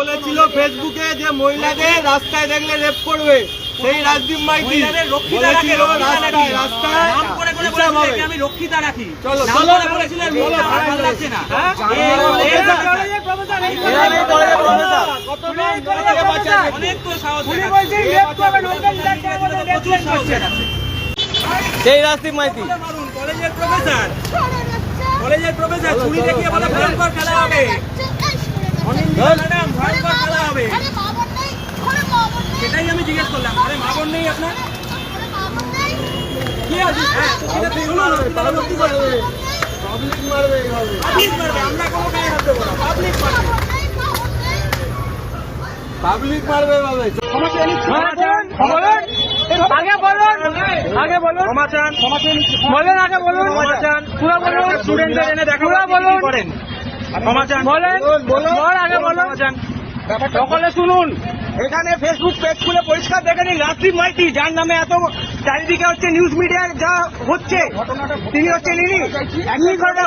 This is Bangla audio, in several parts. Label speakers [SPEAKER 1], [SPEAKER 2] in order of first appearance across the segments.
[SPEAKER 1] বলেছিল ফেসবুকে যে মহিলাদের রাস্তায় দেখলে রেপ করবে সেই রাজদীপ মাইতি
[SPEAKER 2] আমি রক্ষিতা রাখি
[SPEAKER 1] চলো, চলো।
[SPEAKER 2] বলেছিলেন ভালো লাগছে না
[SPEAKER 1] হ্যাঁ? সেই রাজদীপ মাইতি
[SPEAKER 2] কলেজের প্রফেসর কলেজের প্রফেসর ছুরি দেখিয়ে বলে ভয়ঙ্কর খেলা হবে অনিন্দিতা ম্যাডাম ভয়ঙ্কর খেলা হবে সেটাই আমি জিজ্ঞেস করলাম আরে মা বোন নেই আপনার কি আছে হ্যাঁ সেটা শুনুন তাহলে ভর্তি
[SPEAKER 1] পাবলিক মারবে
[SPEAKER 2] পাবলিক মারবে আমরা কোনো গায়ে হাত দেবো না পাবলিক মারবে
[SPEAKER 1] পাবলিক মারবে এভাবে
[SPEAKER 3] আগে বলুন। আগে বলুন বলেন। আগে বলুন পুরো বলুন।
[SPEAKER 2] স্টুডেন্টদের এনে দেখা
[SPEAKER 3] পুরো বলুন।
[SPEAKER 2] করেন।
[SPEAKER 3] বলেন আগে বলুন সকলে শুনুন।
[SPEAKER 2] এখানে ফেসবুক পেজ খুলে পরিষ্কার দেখে নিন রাজদীপ মাইতি যার নামে এত চারিদিকে হচ্ছে নিউজ মিডিয়ায় যা হচ্ছে তিনি একই ঘটনা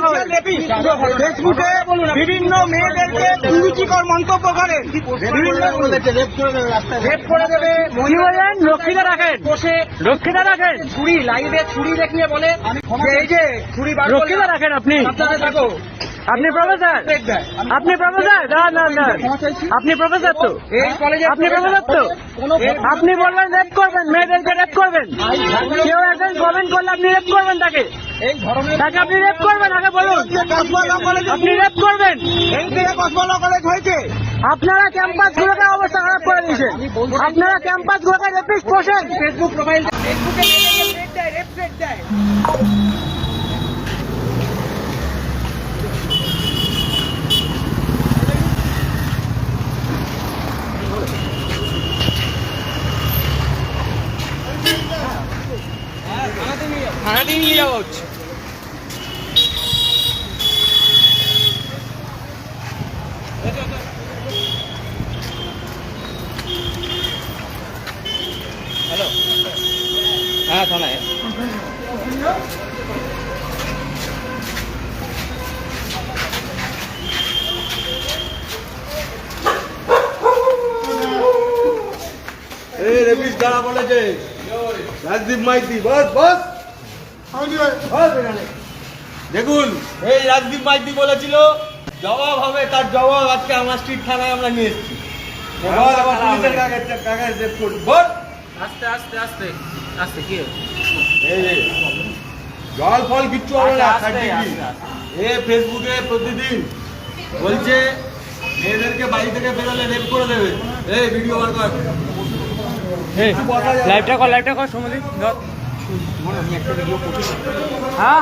[SPEAKER 2] ফেসবুকে বিভিন্ন মেয়েদেরকে কুরুচিকর মন্তব্য করেন।
[SPEAKER 1] রেপ করে দেবে
[SPEAKER 2] করে
[SPEAKER 3] বলেন? রক্ষিতা রাখেন।
[SPEAKER 2] বসে
[SPEAKER 3] রক্ষিতা রাখেন।
[SPEAKER 2] ছুরি লাইভে ছুরি দেখিয়ে বলে এই যে ছুরি
[SPEAKER 3] রক্ষিতা রাখেন আপনি।
[SPEAKER 2] সাবধানে থাকো।
[SPEAKER 3] আপনি প্রফেসর আপনি প্রফেসর না না না। আপনি প্রফেসর তো? আপনি প্রফেসর তো? আপনি বলবেন রেপ করবেন, মেয়েদেরকে রেপ করবেন। কেউ একজন কমেন্ট করলে আপনি রেপ করবেন তাকে। তাকে আপনি রেপ করবেন, আগে বলুন। আপনি রেপ করবেন।
[SPEAKER 2] হয়েছে
[SPEAKER 3] আপনারা ক্যাম্পাস গুলোকে অবস্থা খারাপ করে দিয়েছেন। আপনারা ক্যাম্পাস গুলোকে রেপিস্ট বসেন
[SPEAKER 2] ফেসবুক প্রোফাইল ফেসবুকে রেপ দেয় রেপ রেপ দেয় নিয়ে যাওয়া হচ্ছে। হ্যাঁ থানায়
[SPEAKER 1] এই রেপিস যারা বলেছে রাজদীপ মাইতি বস বস। দেখুন এই রাজদীপ মাইতি বলেছিল জবাব হবে তার জবাব আজকে আমার স্ট্রিট থানায় আমরা নিয়ে এসেছি। বল আবার কাগজ কাগজ রেপ করবি বল।
[SPEAKER 2] আস্তে আস্তে আস্তে আস্তে কি
[SPEAKER 1] এই জল ফল কিচ্ছু হবে না
[SPEAKER 2] আস্তে।
[SPEAKER 1] এ ফেসবুকে প্রতিদিন বলছে মেয়েদেরকে বাড়ি থেকে বেরোলে রেপ করে দেবে। এই ভিডিও বার কর।
[SPEAKER 3] লাইভটা কর লাইভটা কর সমুদ্র হ্যাঁ?